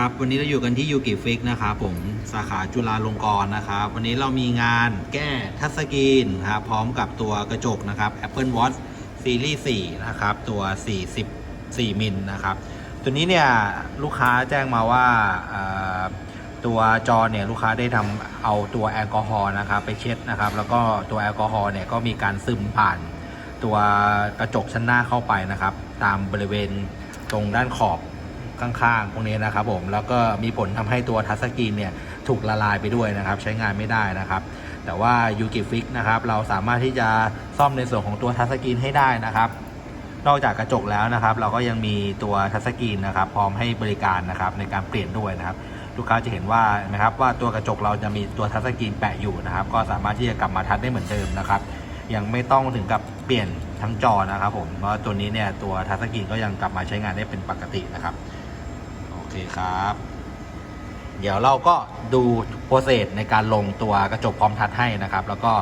ครับวันนี้เราอยู่กันที่ยูกิฟิกนะครับผมสาขาจุฬาลงกรณ์นะครับวันนี้เรามีงานแก้ทัชสกรีนครับพร้อมกับตัวกระจกนะครับ Apple Watch Series 4นะครับตัว 44 มิลนะครับ ตัวนี้เนี่ยลูกค้าแจ้งมาว่าตัวจอเนี่ยลูกค้าได้ทำเอาตัวแอลกอฮอล์นะครับไปเช็ดนะครับ แล้วก็ตัวแอลกอฮอล์เนี่ยก็มีการซึมผ่านตัวกระจกชั้นหน้าเข้าไปนะครับ ตามบริเวณตรงด้านขอบ ข้างๆพวกนี้นะครับผมแล้วก็มีผลทำให้ตัวทัชสกรีนเนี่ยถูกละลายไปด้วยนะครับ ใช้งานไม่ได้นะครับ แต่ว่ายูกิฟิกนะครับเราสามารถที่จะซ่อมในส่วนของตัวทัชสกรีนให้ได้นะครับ นอกจากกระจกแล้วนะครับ เราก็ยังมีตัวทัชสกรีนนะครับ พร้อมให้บริการนะครับในการเปลี่ยนด้วยนะครับลูกค้าจะเห็นว่านะครับว่าตัวกระจกเราจะมีตัวทัชสกรีนแปะอยู่นะครับ ก็สามารถที่จะกลับมาทัชได้เหมือนเดิมนะครับ ยังไม่ต้องถึงกับเปลี่ยนทั้งจอนะครับผมเพราะตัวนี้เนี่ยตัวทัชสกรีนก็ยังกลับมาใช้งานได้เป็นปกตินะครับ เคครับ เดี๋ยวเราก็ดูโปรเซสในการลงตัวกระจกพร้อมทัชให้นะครับ แล้วก็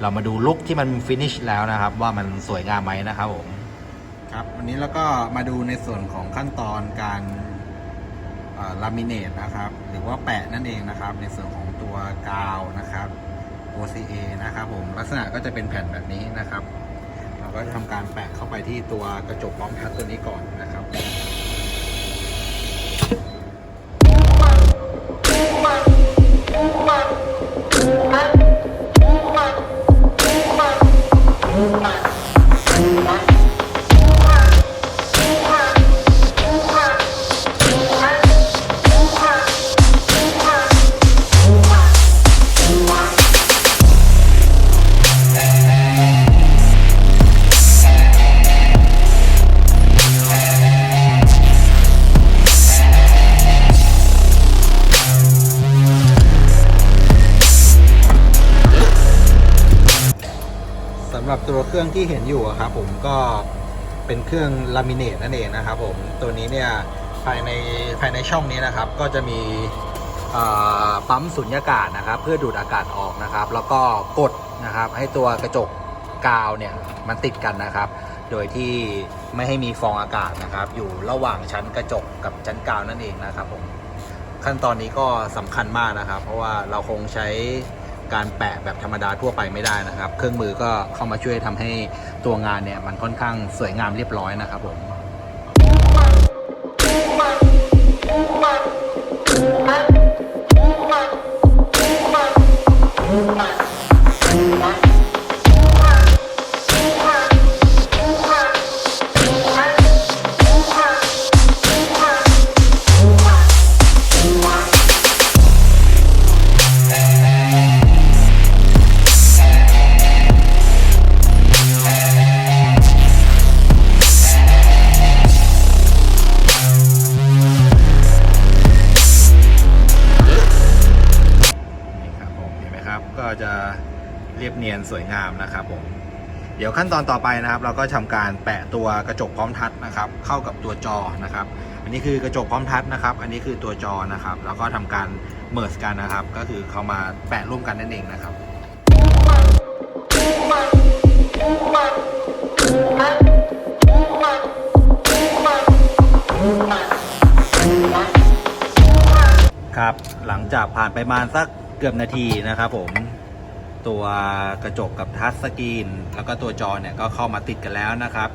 เรามาดูลุคที่มันฟินิชแล้วนะครับ ว่ามันสวยงามไหมนะครับผมครับวันนี้เราก็มาดูในส่วนของขั้นตอนการลามิเนตนะครับ หรือว่าแปะนั่นเองนะครับ ในส่วนของตัวกาวนะครับ OCA นะครับผมลักษณะก็จะเป็นแผ่นแบบนี้นะครับ เราก็จะทำการแปะเข้าไปที่ตัวกระจกพร้อมทัชตัวนี้ก่อนนะครับ ตัวเครื่องที่เห็นอยู่ครับผมก็เป็นเครื่องลามิเนตนั่นเองนะครับผมตัวนี้เนี่ยภายในภายในช่องนี้นะครับ ก็จะมีปั๊มสุญญากาศนะครับ เพื่อดูดอากาศออกนะครับ แล้วก็กดนะครับให้ตัวกระจกกาวเนี่ยมันติดกันนะครับ โดยที่ไม่ให้มีฟองอากาศนะครับ อยู่ระหว่างชั้นกระจกกับชั้นกาวนั่นเองนะครับผมขั้นตอนนี้ก็สำคัญมากนะครับ เพราะว่าเราคงใช้ การแปะแบบธรรมดาทั่วไปไม่ได้นะครับ เครื่องมือก็เข้ามาช่วยทำให้ตัวงานเนี่ยมันค่อนข้างสวยงามเรียบร้อยนะครับผม เนียนสวยงามนะครับผมเดี๋ยวขั้นตอนต่อไปนะครับ เราก็ทำการแปะตัวกระจกพร้อมทัชนะครับ เข้ากับตัวจอนะครับ อันนี้คือกระจกพร้อมทัชนะครับ อันนี้คือตัวจอนะครับ แล้วก็ทำการเมิร์สกันนะครับ ก็คือเขามาแปะร่วมกันนั่นเองนะครับครับหลังจากผ่านไปประมาณสักเกือบนาทีนะครับผม ตัวกระจกกับทัชสกรีน แล้วก็ตัวจอเนี่ยก็เข้ามาติดกันแล้วนะครับ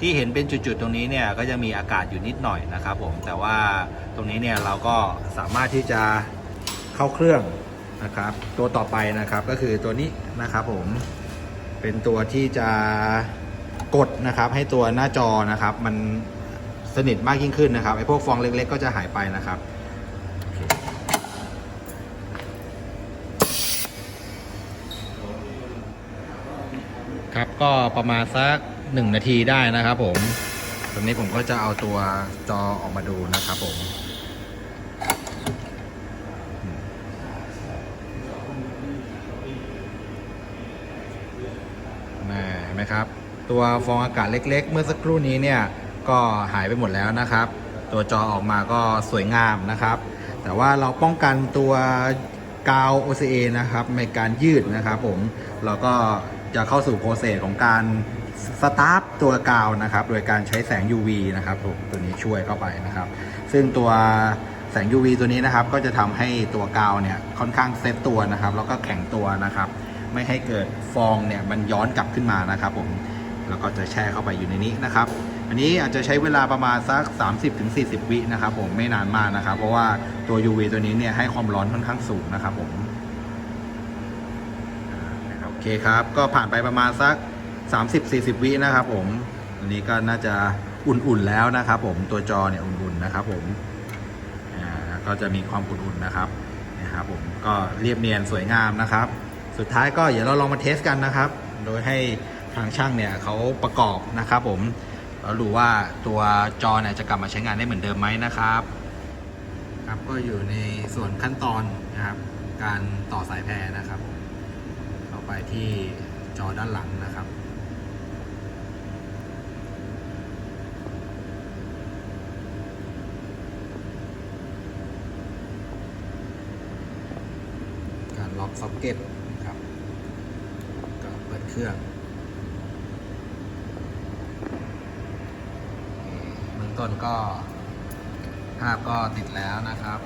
ที่เห็นเป็นจุดๆตรงนี้เนี่ยก็ยังมีอากาศอยู่นิดหน่อยนะครับผมแต่ว่าตรงนี้เนี่ยเราก็สามารถที่จะเข้าเครื่องนะครับ ตัวต่อไปนะครับก็คือตัวนี้นะครับผมเป็นตัวที่จะกดนะครับ ให้ตัวหน้าจอนะครับ มันสนิทมากยิ่งขึ้นนะครับไอ้พวกฟองเล็กๆ ก็จะหายไปนะครับ ครับก็ประมาณสักหนึ่งนาทีได้นะครับผมตอนนี้ผมก็จะเอาตัวจอออกมาดูนะครับผมน่เห็นไหมครับ ตัวฟองอากาศเล็ก ๆ เมื่อสักครู่นี้เนี่ยก็หายไปหมดแล้วนะครับ ตัวจอออกมาก็สวยงามนะครับ แต่ว่าเราป้องกันตัวกาว OCA นะครับในการยืดนะครับผม เราก็ จะเข้าสู่โปรเซสของการสตาร์ทตัวกาวนะครับ โดยการใช้แสง UV นะครับผมตัวนี้ช่วยเข้าไปนะครับ ซึ่งตัวแสง UV ตัวนี้นะครับ ก็จะทำให้ตัวกาวเนี่ยค่อนข้างเซตตัวนะครับ แล้วก็แข็งตัวนะครับ ไม่ให้เกิดฟองเนี่ยมันย้อนกลับขึ้นมานะครับผมแล้วก็จะแช่เข้าไปอยู่ในนี้นะครับ อันนี้อาจจะใช้เวลาประมาณสัก 30-40 วินะครับผมไม่นานมากนะครับ เพราะว่าตัว UV ตัวนี้เนี่ยให้ความร้อนค่อนข้างสูงนะครับผมอ่านะครับโอ เคครับ ก็ผ่านไปประมาณสัก 30-40 วินะครับผมอันนี้ก็น่าจะอุ่นๆแล้วนะครับ ผมตัวจอเนี่ยอุ่นๆนะครับ ผมก็จะมีความอุ่นๆนะครับนะครับผมก็เรียบเนียนสวยงามนะครับ สุดท้ายก็เดี๋ยวเราลองมาเทสกันนะครับ โดยให้ทางช่างเนี่ยเขาประกอบนะครับ ผมแล้วดูว่าตัวจอเนี่ยจะกลับมาใช้งานได้เหมือนเดิมไหมนะครับ ครับก็อยู่ในส่วนขั้นตอนนะครับ การต่อสายแพรนะครับ ไปที่จอด้านหลังนะครับ การล็อกซ็อกเก็ตครับก็เปิดเครื่องเบื้องต้นก็ภาพก็ติดแล้วนะครับ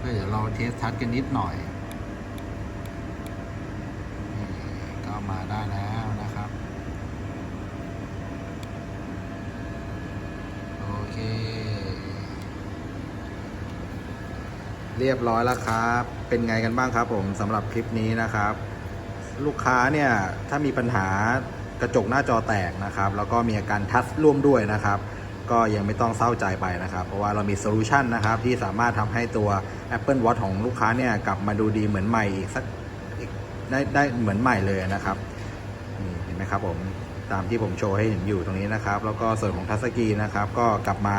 ก็เดี๋ยวเราเทสทัชกันนิดหน่อยนี่ก็มาได้แล้วนะครับ โอเค เรียบร้อยแล้วครับ เป็นไงกันบ้างครับผมสำหรับคลิปนี้นะครับ ลูกค้าเนี่ยถ้ามีปัญหากระจกหน้าจอแตกนะครับ แล้วก็มีอาการทัชร่วมด้วยนะครับ ก็ยังไม่ต้องเศร้าใจไปนะครับ เพราะว่าเรามีโซลูชันนะครับที่สามารถทำให้ตัว Apple Watch ของลูกค้าเนี่ยกลับมาดูดีเหมือนใหม่อีกสักได้ได้เหมือนใหม่เลยนะครับนี่เห็นไหมครับผมตามที่ผมโชว์ให้เห็นอยู่ตรงนี้นะครับ แล้วก็ส่วนของทัชสกรีนะครับ ก็กลับมา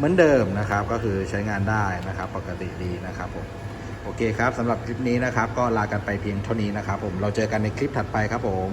เหมือนเดิมนะครับก็คือใช้งานได้นะครับ ปกติดีนะครับผมโอเคครับสำหรับคลิปนี้นะครับ ก็ลากันไปเพียงเท่านี้นะครับผมเราเจอกันในคลิปถัดไปครับผม